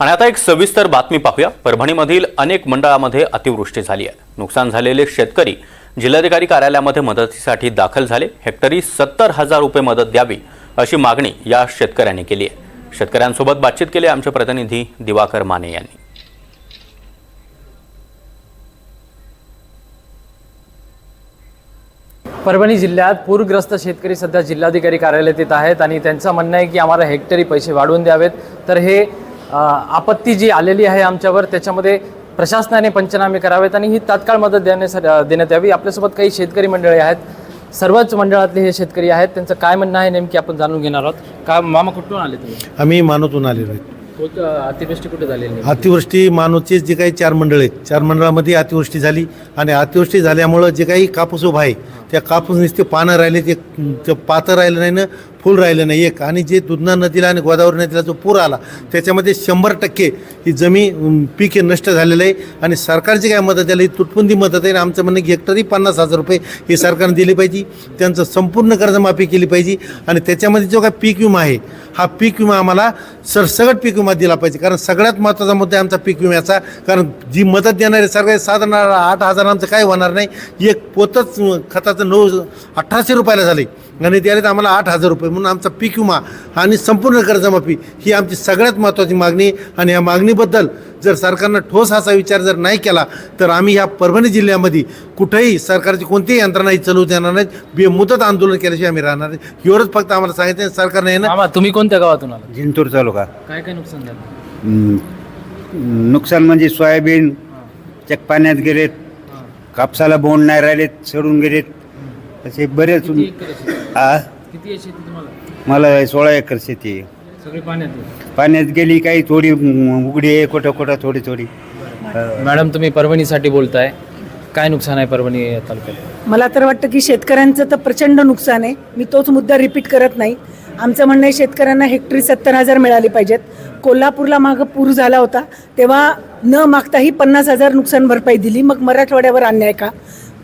आणि आता एक सविस्तर बातमी पाहूया. परभणीमधील अनेक मंडळामध्ये अतिवृष्टी झाली आहे. नुकसान झालेले शेतकरी जिल्हाधिकारी कार्यालयामध्ये मदतीसाठी दाखल झाले. हेक्टरी सत्तर हजार रुपये मदत द्यावी अशी मागणी या शेतकऱ्यांनी केली आहे. शेतकऱ्यांसोबत बातचीत केली आमचे प्रतिनिधी दिवाकर माने यांनी. परभणी जिल्ह्यात पूरग्रस्त शेतकरी सध्या जिल्हाधिकारी कार्यालयात येत आहेत आणि त्यांचं म्हणणं आहे की आम्हाला हेक्टरी पैसे वाढवून द्यावेत. तर हे आपत्ती जी आलेली आहे आमच्यावर त्याच्यामध्ये प्रशासनाने पंचनामे करावेत आणि ही तात्काळ मदत देण्यासाठी देण्यात यावी. आपल्यासोबत काही शेतकरी मंडळी आहेत. सर्वच मंडळातले हे शेतकरी आहेत. त्यांचं काय म्हणणं आहे नेमकी आपण जाणून घेणार आहोत. का मामा कुठून आले तुम्ही? आम्ही मानवतून आलेलो आहे. अतिवृष्टी कुठे झालेली? अतिवृष्टी मानवचे जे काही चार मंडळ आहेत. चार मंडळामध्ये अतिवृष्टी झाली आणि अतिवृष्टी झाल्यामुळं जे काही कापूस उभा आहे त्या कापूस नुसते पानं राहिले ते ते पातं राहिलं नाही ना फुल राहिलं नाही एक आणि जे दुधना नदीला आणि गोदावरी नदीला जो पूर आला त्याच्यामध्ये शंभर टक्के ही जमीन पीक हे नष्ट झालेलं आहे. आणि सरकारची काय मदत द्यायला ही मदत आहे. आणि आमचं म्हणणं की हेक्टरी पन्नास हजार रुपये हे सरकारने दिले पाहिजे. त्यांचं संपूर्ण कर्जमाफी केली पाहिजे. आणि त्याच्यामध्ये जो काय पीक विमा आहे हा पीक विमा आम्हाला सरसगट पीक विमा दिला पाहिजे. कारण सगळ्यात महत्त्वाचा मुद्दा आहे आमचा पीक विम्याचा. कारण जी मदत देणारे सरकार साधारण आठ हजार आमचं काय होणार नाही. एक पोतच खताचं नऊ अठराशे रुपयाला झाले आणि त्याने आम्हाला आठ हजार रुपये. म्हणून आमचा पीक विमा आणि संपूर्ण कर्जमाफी ही आमची सगळ्यात महत्त्वाची मागणी. आणि या मागणीबद्दल जर सरकारनं ठोस असा विचार जर नाही केला तर आम्ही ह्या परभणी जिल्ह्यामध्ये कुठेही सरकारची कोणतीही यंत्रणा ही चालू देणार नाहीत बेमुदत आंदोलन केल्याशिवाय आम्ही राहणार नाही. एवढंच फक्त आम्हाला सांगितलं सरकारने ना मामा तुम्ही कोणत्या गावातून आला जिंतूर तालुका. काय काय नुकसान झालं? हम्म. नुकसान म्हणजे सोयाबीन चक पाण्यात गेलेत कापसाला बोंड नाही राहिलेत सडून गेलेत. असे बरेच किती एकर? आ? किती आहे शेती तुम्हाला? मला सोळा एकर शेती आहे. सगळी पाण्यात आहे. पाण्यात गेली काही थोडी उघडी आहे कुठं कुठं थोडी थोडी. मॅडम तुम्ही परभणीसाठी बोलताय. काय नुकसान आहे परभणी तालुक्यात? मला तर वाटतं की शेतकऱ्यांचं तर प्रचंड नुकसान आहे. मी तोच मुद्दा रिपीट करत नाही. आमचं म्हणणं आहे शेतकऱ्यांना हेक्टरी सत्तर हजार मिळाले पाहिजेत. कोल्हापूरला मागं पूर झाला होता. तेव्हा न मागताही पन्नास हजार नुकसान भरपाई दिली. मग मराठवाड्यावर अन्याय का?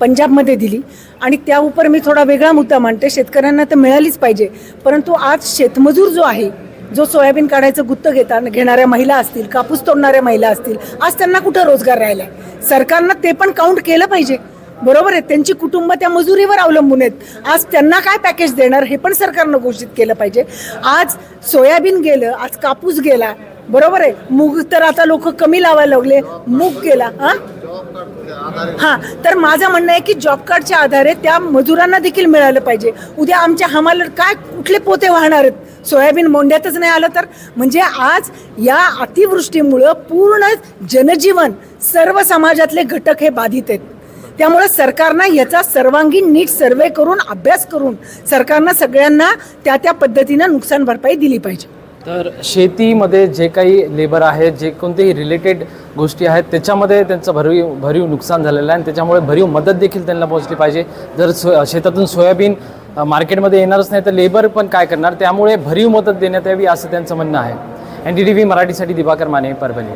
पंजाबमध्ये दिली. आणि त्या उपर मी थोडा वेगळा मुद्दा मांडते. शेतकऱ्यांना तर मिळालीच पाहिजे. परंतु आज शेतमजूर जो आहे जो सोयाबीन काढायचं गुत्त घेता घेणाऱ्या महिला असतील कापूस तोडणाऱ्या महिला असतील आज त्यांना कुठं रोजगार राहिला आहे? सरकारनं ते पण काउंट केलं पाहिजे. बरोबर आहे? त्यांची कुटुंब त्या मजुरीवर अवलंबून आहेत. आज त्यांना काय पॅकेज देणार हे पण सरकारनं घोषित केलं पाहिजे. आज सोयाबीन गेलं आज कापूस गेला. बरोबर आहे? मूग तर आता लोक कमी लावायला लागले. मूग गेला हा? हां तर माझं म्हणणं आहे की जॉब कार्डच्या आधारे त्या मजुरांना देखील मिळालं पाहिजे. उद्या आमच्या हमाला काय कुठले पोते वाहणार आहेत? सोयाबीन मोंड्यातच नाही आलं तर? म्हणजे आज या अतिवृष्टीमुळं पूर्ण जनजीवन सर्व समाजातले घटक हे बाधित आहेत. त्यामुळे सरकारनं याचा सर्वांगीण नीट सर्वे करून अभ्यास करून सरकारनं सगळ्यांना त्या त्या पद्धतीनं नुकसान भरपाई दिली पाहिजे. तर शेतीमध्ये जे काही लेबर आहेत जे कोणतेही रिलेटेड गोष्टी आहेत त्याच्यामध्ये त्यांचं भरीव भरीव नुकसान झालेलं आहे आणि त्याच्यामुळे भरीव मदत देखील त्यांना पोहोचली पाहिजे. जर सो शेतातून सोयाबीन मार्केटमध्ये येणारच नाही तर लेबर पण काय करणार? त्यामुळे भरीव मदत देण्यात यावी असं त्यांचं म्हणणं आहे. एन डी टी व्ही मराठीसाठी दिवाकर माने परभणी.